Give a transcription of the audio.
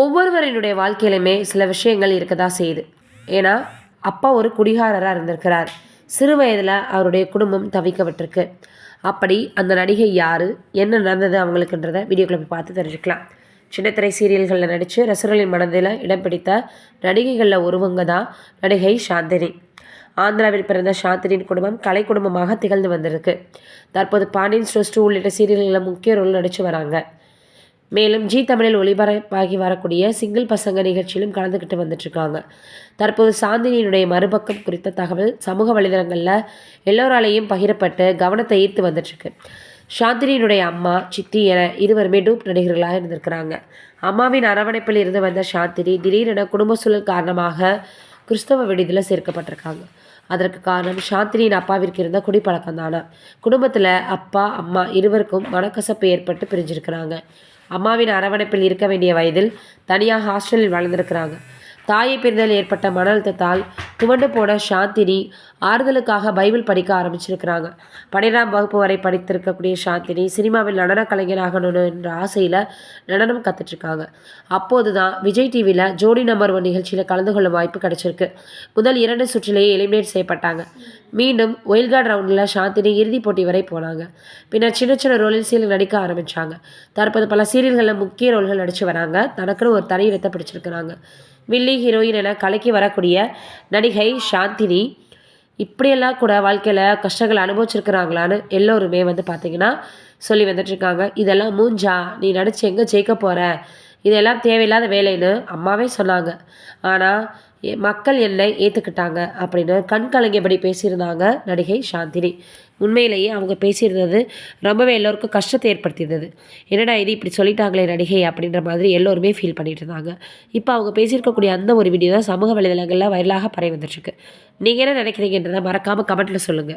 ஒவ்வொருவரினுடைய வாழ்க்கையிலுமே சில விஷயங்கள் இருக்க தான் செய்யுது. ஏன்னா அப்பா ஒரு குடிகாரராக இருந்திருக்கிறார். சிறு வயதில் அவருடைய குடும்பம் தவிக்கப்பட்டிருக்கு. அப்படி அந்த நடிகை யார் என்ன நடந்தது அவங்களுக்குன்றத வீடியோக்குள்ள போய் பார்த்து தெரிஞ்சுக்கலாம். சின்னத்திரை சீரியல்களில் நடித்து ரசிகர்களின் மனதில் இடம் பிடித்த நடிகைகளில் ஒருவங்க தான் நடிகை சாந்தினி. ஆந்திராவில் பிறந்த சாந்தினியின் குடும்பம் கலை குடும்பமாக திகழ்ந்து வந்திருக்கு. தற்போது பாண்டியன் ஸ்டோஸ் டூ உள்ளிட்ட சீரியல்களில் முக்கிய ரோல் நடித்து வராங்க. மேலும் ஜி தமிழில் ஒளிபரப்பாகி வரக்கூடிய சிங்கிள் பசங்க நிகழ்ச்சியிலும் கலந்துக்கிட்டு வந்துட்டுருக்காங்க தற்போது சாந்தினியினுடைய மறுபக்கம் குறித்த தகவல் சமூக வலைதளங்களில் எல்லோராலையும் பகிரப்பட்டு கவனத்தை ஈர்த்து வந்துட்டுருக்கு சாந்தினியினுடைய அம்மா சித்தி என இருவருமே டூப் நடிகர்களாக இருந்திருக்கிறாங்க. அம்மாவின் அரவணைப்பில் இருந்து வந்த சாந்தினி திடீரென குடும்ப சூழல் காரணமாக கிறிஸ்தவ விடுதியில் சேர்க்கப்பட்டிருக்காங்க. அதற்கு காரணம் சாந்தினியின் அப்பாவிற்கு இருந்த குடிப்பழக்கம் தானா குடும்பத்தில் அப்பா அம்மா இருவருக்கும் மனக்கசப்பு ஏற்பட்டு பிரிஞ்சிருக்கிறாங்க. அம்மாவின் அரவணைப்பில் இருக்க வேண்டிய வயதில் தனியாக ஹாஸ்டலில் வளர்ந்திருக்கிறாங்க தாயை பிரிந்தல் ஏற்பட்ட மன அழுத்தத்தால் துவண்டு போன சாந்தினி ஆறுதலுக்காக பைபிள் படிக்க ஆரம்பிச்சிருக்கிறாங்க. பன்னிரெண்டாம் வகுப்பு வரை படித்திருக்கக்கூடிய சாந்தினி சினிமாவில் நடன கலைஞராகணும் என்ற ஆசையில் நடனம் கற்றுட்ருக்காங்க அப்போது தான் விஜய் டிவியில் ஜோடி நம்பர் ஒன் நிகழ்ச்சியில் கலந்து கொள்ளும் வாய்ப்பு கிடச்சிருக்கு. முதல் இரண்டு சுற்றிலேயே எலிமினேட் செய்யப்பட்டாங்க. மீண்டும் ஒயில் கார்டு ரவுண்டில் சாந்தினி இறுதிப் போட்டி வரை போனாங்க. பின்னர் சின்ன சின்ன ரோலில் சீரியல் நடிக்க ஆரம்பித்தாங்க தற்போது பல சீரியல்களில் முக்கிய ரோல்கள் நடித்து வராங்க. தனக்குன்னு ஒரு தனி இடத்தை பிடிச்சிருக்கிறாங்க. வில்லி ஹீரோயின் என கலக்கி வரக்கூடிய நடிகை சாந்தினி இப்படியெல்லாம் கூட வாழ்க்கையில் கஷ்டங்கள் அனுபவிச்சிருக்கிறாங்களான்னு எல்லோருமே வந்து பார்த்திங்கன்னா சொல்லி வந்துட்டுருக்காங்க இதெல்லாம் மூஞ்சா? நீ நடிச்சு எங்கே ஜெயிக்க போகிற இதெல்லாம் தேவையில்லாத வேலைன்னு அம்மாவே சொன்னாங்க. ஆனால் மக்கள் என்னை ஏற்றுக்கிட்டாங்க அப்படின்னு கண் கலங்கியபடி பேசியிருந்தாங்க நடிகை சாந்தினி. உண்மையிலேயே அவங்க பேசியிருந்தது ரொம்பவே எல்லோருக்கும் கஷ்டத்தை ஏற்படுத்தியிருந்தது. என்னடா இது இப்படி சொல்லிட்டாங்களே நடிகை அப்படின்ற மாதிரி எல்லோருமே ஃபீல் பண்ணிட்டு இருந்தாங்க இப்போ அவங்க பேசியிருக்கக்கூடிய அந்த ஒரு வீடியோ தான் சமூக வலைதளங்களில் வைரலாக பரவி வந்துட்டுருக்கு. நீங்கள் என்ன நினைக்கிறீங்கன்றதை மறக்காமல் கமெண்ட்டில் சொல்லுங்கள்